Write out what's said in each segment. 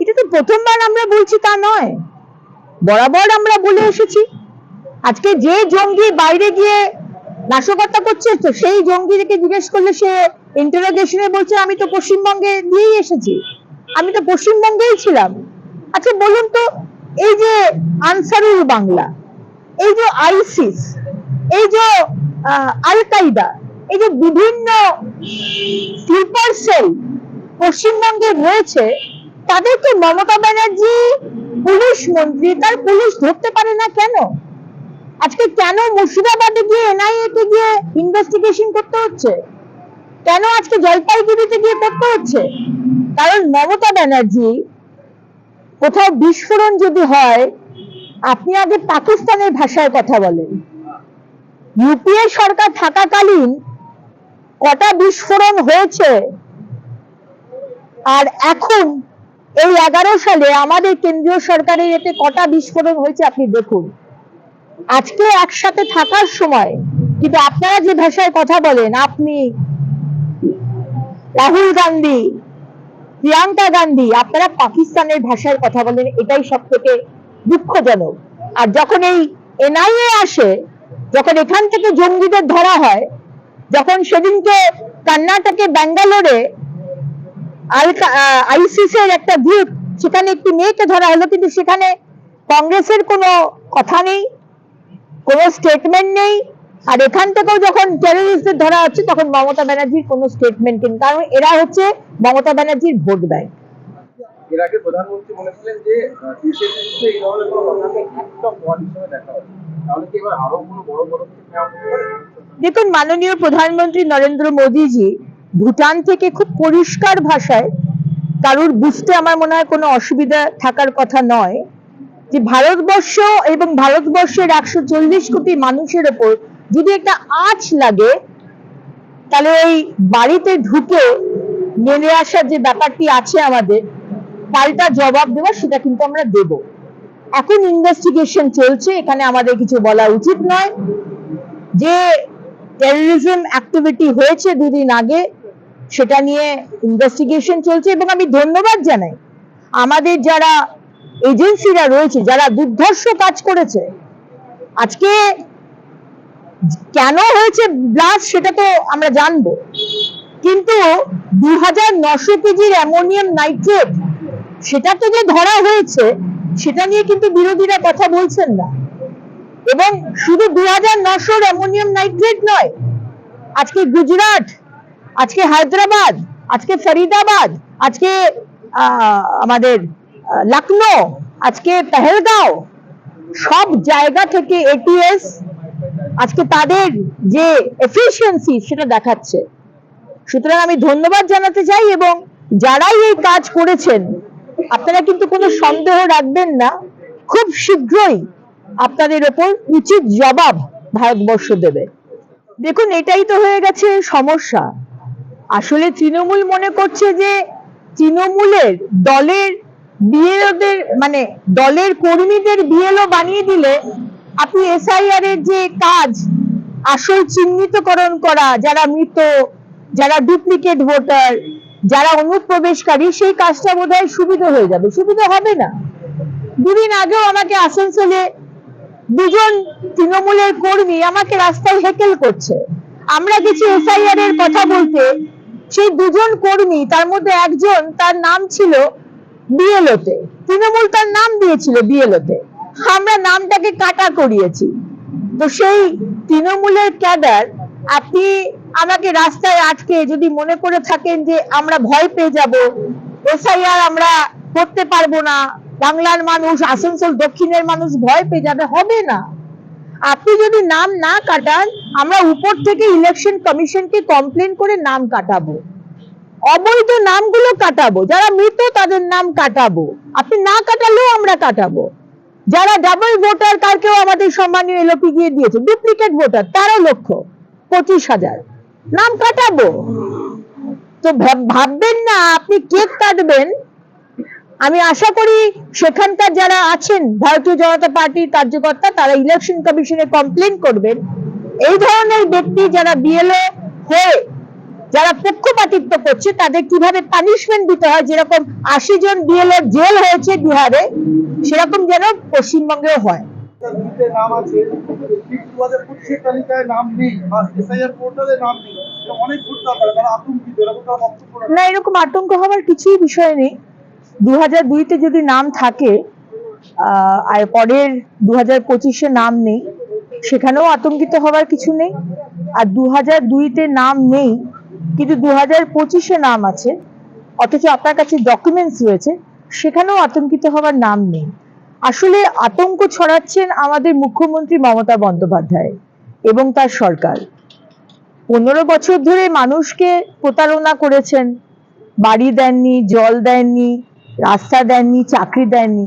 এটা তো প্রথমবার আমরা বলছি তা নয়। বরাবর আমরা বলে এসেছি। আজকে যে জঙ্গি বাইরে গিয়ে নাশকতা করছে, তো সেই জঙ্গিকে জিজ্ঞেস করলে সে ইন্টারোগেশনে বলছে, আমি তো পশ্চিমবঙ্গে দিয়েই এসেছি। আমি তো পশ্চিমবঙ্গেই ছিলাম। আচ্ছা বলুন তো, এই যে আনসারুল বাংলা, এই যে আইসিস, এই যে আল কায়দা এই যে বিভিন্ন স্লিপার সেল পশ্চিমবঙ্গে রয়েছে, তাদেরকে মমতা ব্যানার্জি পুলিশ মন্ত্রী, তার পুলিশ ধরতে পারে না কেন? আজকে কেন মুর্শিদাবাদে গিয়ে এনআইএ তে গিয়ে ইনভেস্টিগেশন করতে হচ্ছে? কেন আজকে জলপাইগুড়িতে গিয়ে করতে হচ্ছে? কারণ মমতা ব্যানার্জি কোথাও বিস্ফোরণ যদি হয়, আপনি আগে পাকিস্তানের ভাষায় কথা বলেন। ইউপিএ সরকার থাকাকালীন কটা বিস্ফোরণ হয়েছে? আর এখন, এই এগারো সালে আমাদের কেন্দ্রীয় সরকারের এতে কটা বিস্ফোরণ হয়েছে আপনি দেখুন। আজকে একসাথে থাকার সময়, কিন্তু আপনারা যে ভাষায় কথা বলেন, আপনি রাহুল গান্ধী, প্রিয়াঙ্কা গান্ধী, আপনারা পাকিস্তানের ভাষায় কথা বলেন, এটাই সব থেকে দুঃখজনক। আর যখন এই এনআইএ আসে, যখন এখান থেকে জঙ্গিদের ধরা হয়, যখন সেদিনকে কর্ণাটকে, ব্যাঙ্গালোরে আইসিস এর একটা গ্রুপ সেখানে একটি মেয়েকে ধরা হলো কিন্তু সেখানে কংগ্রেসের কোনো কথা নেই কোনো স্টেটমেন্ট নেই। আর এখান থেকেও যখন টেররিস্টদের ধরা হচ্ছে তখন মমতা ব্যানার্জির কোনো স্টেটমেন্ট নেই কারণ এরা হচ্ছে মমতা ব্যানার্জির ভোট ব্যাংক। এর আগে প্রধানমন্ত্রী বলেছিলেন যে দেশের বিরুদ্ধে এই ধরনের কোনো ঘটনাকে একটা ওয়ার্ড হিসেবে দেখা হবে তাহলে কি এবার আরও কোনো বড় পদক্ষেপ নেওয়া হতে পারে? দেখুন মাননীয় প্রধানমন্ত্রী নরেন্দ্র মোদীজি ভুটান থেকে খুব পরিষ্কার ভাষায় কারুর বুঝতে আমার মনে হয় কোনো অসুবিধা থাকার কথা নয়, যে ভারতবর্ষ এবং ভারতবর্ষের একশো চল্লিশ কোটি মানুষের ওপর যদি একটা আঁচ লাগে, তাহলে ওই বাড়িতে ঢুকে মেনে আসার যে ব্যাপারটি আছে আমাদের, পাল্টা জবাব দেওয়া সেটা কিন্তু আমরা দেব। এখন ইনভেস্টিগেশন চলছে, এখানে আমাদের কিছু বলা উচিত নয়। যে টেররিজম অ্যাক্টিভিটি হয়েছে দুদিন আগে সেটা নিয়ে ইনভেস্টিগেশন চলছে এবং আমি ধন্যবাদ জানাই। আমাদের যারা এজেন্সিরা রয়েছে, যারা দুর্ধর্ষ কাজ করেছে, আজকে কেন হয়েছে ব্লাস্ট সেটা তো আমরা জানব। কিন্তু দু হাজার নশো কেজির অ্যামোনিয়াম নাইট্রেট, সেটা তো যে ধরা হয়েছে, সেটা নিয়ে কিন্তু বিরোধীরা কথা বলছেন না। এবং শুধু দু হাজার নশোর অ্যামোনিয়াম নাইট্রেট নয়, আজকে গুজরাট আজকে হায়দ্রাবাদ, আজকে ফরিদাবাদ, আজকে আমাদের লখনৌ আজকে পেহেলগাঁও। সব জায়গা থেকে এটিএস আজকে তাদের যে এফিসিয়েন্সি সেটা দেখাচ্ছে। সুতরাং আমি ধন্যবাদ জানাতে চাই এবং যারাই এই কাজ করেছেন, আপনারা কিন্তু কোনো সন্দেহ রাখবেন না। খুব শীঘ্রই আপনাদের ওপর উচিত জবাব ভারতবর্ষ দেবে। দেখুন, এটাই তো হয়ে গেছে সমস্যা। আসলে তৃণমূল মনে করছে যে তৃণমূলের দলের বিএলওদের মানে দলের কর্মীদের বিএলও বানিয়ে দিলে আপনি এসআইআর এর যে কাজ, আসল চিহ্নিতকরণ করা, যারা মৃত, যারা ডুপ্লিকেট ভোটার যারা অনুপ্রবেশকারী, সেই কাজটা বোধ হয় সুবিধা হয়ে যাবে। সুবিধা হবে না। দুদিন আগেও আমাকে আসানসোলে দুজন তৃণমূলের কর্মী আমাকে রাস্তায় হেকেল করছে। আমরা গেছি এসআইআর এর কথা বলতে। সেই দুজন কর্মী, তার মধ্যে একজন তার নাম ছিল বিএলওতে। তৃণমূল তার নাম দিয়েছিল বিএলওতে। আমরা নামটাকে কাটা করিয়েছি। তো সেই তৃণমূলের ক্যাডার, আপনি আমাকে রাস্তায় আটকে যদি মনে করে থাকেন যে আমরা ভয় পেয়ে যাব এসআইআর আমরা করতে পারব না, বাংলার মানুষ, আসানসোল দক্ষিণের মানুষ ভয় পেয়ে যাবে, হবে না। আপনি যদি নাম না কাটান, আমরা উপর থেকে ইলেকশন কমিশনকে কমপ্লেন করে নাম কাটাবো। অবৈধ নামগুলো কাটাবো। যারা মৃত, তাদের নাম কাটাবো। আপনি না কাটালেও আমরা কাটাবো। যারা ডাবল ভোটার কারকেও আমাদের সম্মানীয় এলপি গিয়ে দিয়েছে। ডুপ্লিকেট ভোটার তেরো লক্ষ, পঁচিশ হাজার। নাম কাটাবো। তো ভাব- ভাববেন না, আপনি কেক কাটবেন। আমি আশা করি সেখানকার যারা আছেন ভারতীয় জনতা পার্টির কার্যকর্তা তারা ইলেকশন কমিশনে কমপ্লেন করবেন। এই ধরনের ব্যক্তি যারা বিএলও হয়ে যারা পক্ষপাতিত্ব করছে তাদের কীভাবে পানিশমেন্ট দিতে হয়? যেরকম আশি জন ডিএলএফ জেল হয়েছে বিহারে সেরকম যেন পশ্চিমবঙ্গেও হয়। নাম আছে নাম নেই পোর্টালে নাম নেই। অনেক। না এরকম আতঙ্ক হওয়ার কিছুই বিষয় নেই। দু হাজার দুইতে যদি নাম থাকে আর পরের দু হাজার পঁচিশে নাম নেই, সেখানেও আতঙ্কিত হওয়ার কিছু নেই। আর দু হাজার দুইতে নাম নেই, কিন্তু দু হাজার পঁচিশে নাম আছে, অথচ আপনার কাছে ডকুমেন্টস রয়েছে, সেখানেও আতঙ্কিত হওয়ার নাম নেই। আসলে আতঙ্ক ছড়াচ্ছেন আমাদের মুখ্যমন্ত্রী মমতা বন্দ্যোপাধ্যায় এবং তার সরকার। পনেরো বছর ধরে মানুষকে প্রতারণা করেছেন, বাড়ি দেননি, জল দেননি রাস্তা দেননি, চাকরি দেননি।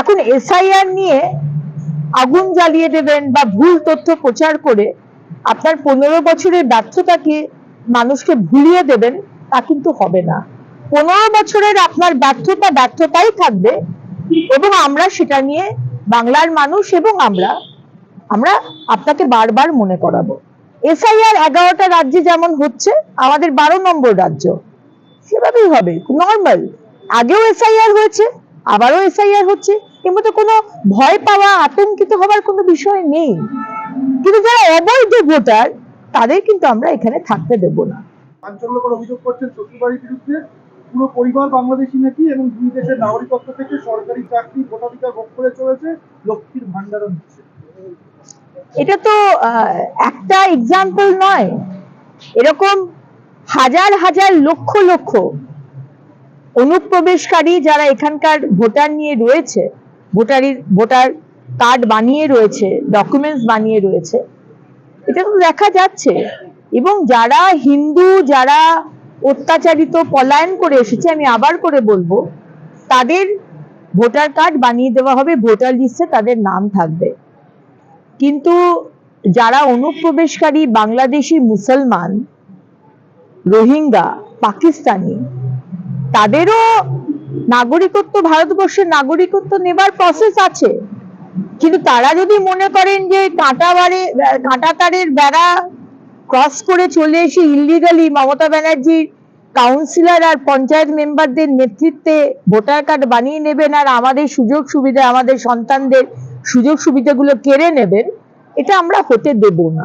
এখন এসআইআর নিয়ে আগুন জ্বালিয়ে দেবেন বা ভুল তথ্য প্রচার করে আপনার পনেরো বছরের ব্যর্থতাকে মানুষকে ভুলিয়ে দেবেন, তা কিন্তু হবে না। পনেরো বছরের আপনার ব্যর্থতা ব্যর্থতাই থাকবে এবং আমরা সেটা নিয়ে বাংলার মানুষ এবং আমরা আমরা আপনাকে বারবার মনে করাবো। এসআইআর এগারোটা রাজ্যে যেমন হচ্ছে, আমাদের বারো নম্বর রাজ্য। সেভাবেই হবে নর্মাল আগেও এসআইআর হয়েছে আবারও এসআইআর হচ্ছে। এর মধ্যে কোনো ভয় পাওয়া আতঙ্কিত হওয়ার কোনো বিষয় নেই। কিন্তু যারা অবৈধ ভোটার তাদের কিন্তু আমরা এখানে থাকতে দেব না। অভিযোগ করছেন বিরুদ্ধে? পুরো পরিবার বাংলাদেশি নাকি এবং দুই দেশের নাগরিকত্ব থেকে সরকারি চাকরি ভোটাধিকার ভোগ করে চলেছে লক্ষ্মীর নিচ্ছে। এটা তো একটা এক্সাম্পল নয়। এরকম হাজার হাজার লক্ষ লক্ষ অনুপ্রবেশকারী যারা এখানকার ভোটার নিয়ে রয়েছে ভোটারি ভোটার কার্ড বানিয়ে রয়েছে ডকুমেন্টস বানিয়ে রয়েছে, এটা তো দেখা যাচ্ছে। এবং যারা হিন্দু, যারা অত্যাচারিত, পলায়ন করে এসেছে, আমি আবার করে বলব, তাদের ভোটার কার্ড বানিয়ে দেওয়া হবে, ভোটার লিস্টে তাদের নাম থাকবে। কিন্তু যারা অনুপ্রবেশকারী, বাংলাদেশি, মুসলমান, রোহিঙ্গা, পাকিস্তানি তাদেরও নাগরিকত্ব, ভারতবর্ষের নাগরিকত্ব নেবার প্রসেস আছে। কিন্তু তারা যদি মনে করেন যে কাঁটা বাড়ে কাঁটা তারের বেড়া ক্রস করে চলে এসে ইলিগালি মমতা ব্যানার্জির কাউন্সিলর আর পঞ্চায়েত মেম্বারদের নেতৃত্বে ভোটার কার্ড বানিয়ে নেবেন আর আমাদের সুযোগ সুবিধা, আমাদের সন্তানদের সুযোগ সুবিধাগুলো কেড়ে নেবেন, এটা আমরা হতে দেব না।